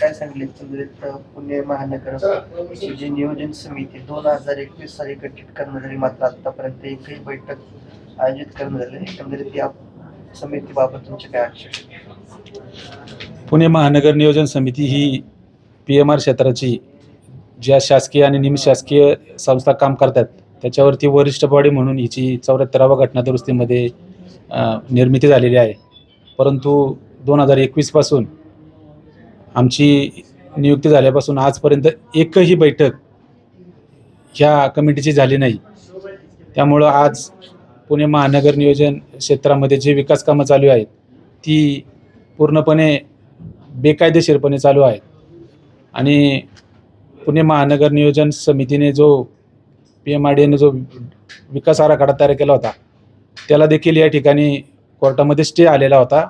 काय सांगले एकंदरीत पुणे महानगर जी नियोजन समिती दोन हजार एकवीस साली गठीत करण्यात मात्र आतापर्यंत एकही बैठक आयोजित करण्यात आली नाही. एकंदरीत या समितीबाबत तुमचे काय आक्षेप पुणे महानगर नियोजन समिती ही पी एम आर क्षेत्राची ज्या शासकीय आणि निमशासकीय संस्था काम करतात त्याच्यावरती वरिष्ठ बॉडी म्हणून हिची चौऱ्याहत्तराव्या घटनादुरुस्तीमध्ये दुरुस्तीमध्ये निर्मिती झालेली आहे परंतु दोन हजार एकवीसपासून आमची नियुक्ती झाल्यापासून आजपर्यंत एकही बैठक ह्या कमिटीची झाली नाही. त्यामुळं आज पुणे महानगर नियोजन क्षेत्रामध्ये जे विकास कामं चालू आहेत ती पूर्णपणे बेकायदेशीरपणे चालू आहेत. आणि पुणे महानगर नियोजन समितीने जो पी एम आर डी एने जो विकास आराखडा तयार केला होता त्याला देखील या ठिकाणी कोर्टामध्ये स्टे आलेला होता.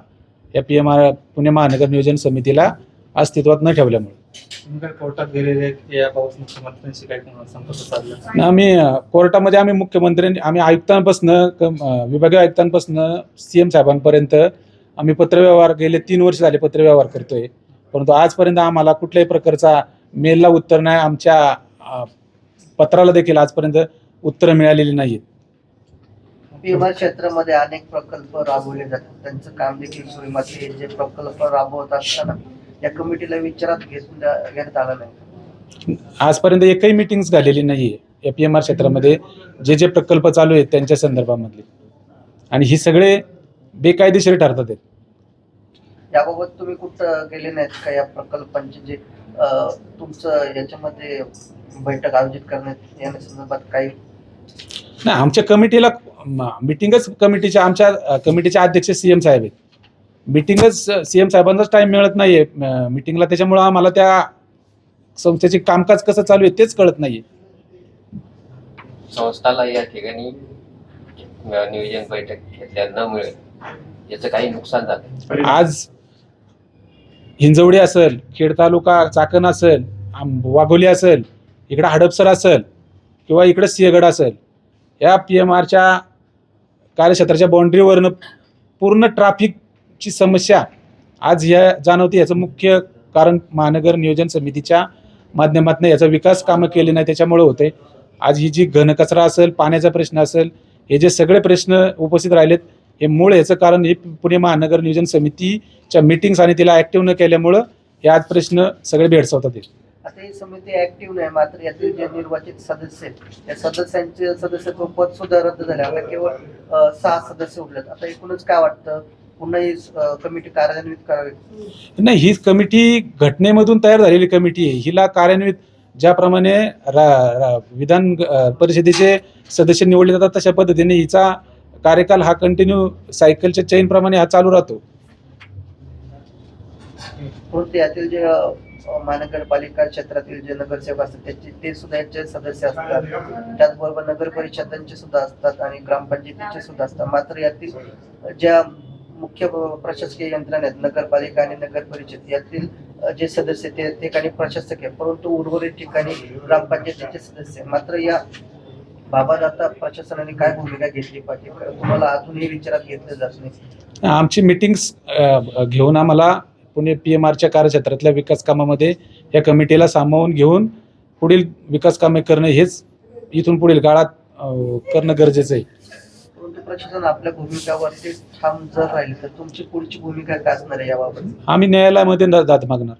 या पी एम आर पुणे महानगर नियोजन समितीला अस्तित्वात न ठेवल्यामुळे. कोर्टात गेलेले याबाबत मुख्यमंत्र्यांशी काय संपर्क साधला? न आम्ही कोर्टामध्ये आम्ही मुख्यमंत्र्यांनी आम्ही आयुक्तांपासून विभागीय आयुक्तांपासून सी एम साहेबांपर्यंत आम्ही पत्रव्यवहार गेले तीन वर्ष झाले पत्रव्यवहार करतोय. परंतु आजपर्यंत आम्हाला कुठल्याही प्रकारचा मेलला उत्तर नाही. आमच्या पत्राला देखील आजपर्यंत उत्तरं मिळालेली नाहीत क्षेत्रामध्ये अनेक प्रकल्प राबवले जातात. त्यांचं काम देखील हे जे प्रकल्प राबवत असताना या कमिटीला विचारात घेत घेण्यात आलं नाही. आजपर्यंत एकही मिटिंग्स झालेली नाही आहे या पी एम आर क्षेत्रामध्ये जे जे प्रकल्प चालू आहेत त्यांच्या संदर्भामधले. आणि ही सगळे बेकायदेशीर ठरतात आहेत याबाबत तुम्ही कुठं गेले नाहीत का या प्रकल्पांचे जे अं, तुमचं याच्यामध्ये बैठक आयोजित करण्यात येण्यासंदर्भात काही? नाही आमच्या कमिटीला मिटिंगच कमिटीच्या आमच्या अ, कमिटीचे अध्यक्ष सी एम साहेब आहेत. मिटिंगच सी एम साहेबांचाच टाईम मिळत नाही आहे मिटिंगला त्याच्यामुळं आम्हाला त्या संस्थेचे कामकाज कसं चालू आहे तेच कळत नाही संस्थाला या ठिकाणी नियोजन बैठक घेतल्या न मिळेल. याचं काही नुकसान झालं आज हिंजवडी असेल खेड तालुका चाकण असेल वाघोली असेल इकडं हडपसर असेल किंवा इकडं सिंहगड असेल या पी एम आरच्या कार्यक्षेत्राच्या बाउंड्रीवरनं पूर्ण ची समस्या आज ह्या जाणवते याचं मुख्य कारण महानगर नियोजन समितीच्या माध्यमातून याचा विकास कामं केले नाही त्याच्यामुळे होते. आज ही जी घनकचरा असेल पाण्याचा प्रश्न असेल हे जे सगळे प्रश्न उपस्थित राहिलेत हे मूळ याचं कारण हे पुणे महानगर नियोजन समितीच्या मिटिंग्स आणि तिला ऍक्टिव्ह न केल्यामुळं हे आज प्रश्न सगळे भेडसावतात. आता ही समिती ऍक्टिव्ह नाही मात्र यातील जे निर्वाचित सदस्य आहेत त्या सदस्यांचे सदस्यत्व पद सुद्धा रद्द झाले आता केवळ सहा सदस्य उरलेत. आता एकूणच काय वाटतं? पुन्हा ही कमिटी कार्यान्वित करावी. नाही ही कमिटी घटनेमधून तयार झालेली कमिटी आहे. हिला कार्यान्वित ज्याप्रमाणे रा, रा, विधान परिषदेचे सदस्य निवडले जातात तशा पद्धतीने हिचा कार्यकाल हा कंटिन्यू सायकलच्या चेन प्रमाणे हा चालू राहतो. परंतु यातील जे महानगरपालिका क्षेत्रातील जे नगरसेवक असतात त्याचे ते सुद्धा याचे सदस्य असतात. त्याचबरोबर नगर परिषदांचे सुद्धा असतात आणि ग्रामपंचायतीचे सुद्धा असतात. मात्र यातील ज्या मुख्य प्रशासकीय यंत्रणा आहेत नगरपालिका आणि नगर परिषद यातील जे सदस्य ते ते ठिकाणी प्रशासक आहे परंतु उर्वरित ठिकाणी ग्रामपंचायतीचे सदस्य मात्र या बाबत आता प्रशासनाने काय भूमिका घेतली पाहिजे? तुम्हाला अजूनही विचारात घेतलं जात नाही. आमची मिटिंग्स घेऊन आम्हाला पुणे पी एम आरच्या कार्यक्षेत्रातल्या विकास कामामध्ये या कमिटीला सामावून घेऊन पुढील विकास कामे करणं हेच इथून पुढील काळात करणं गरजेचं आहे. परंतु प्रशासन आपल्या भूमिकावरती ठाम जर राहील तर तुमची पुढची भूमिका काय असणार आहे याबाबत? आम्ही न्यायालयामध्ये न- दाद मागणार.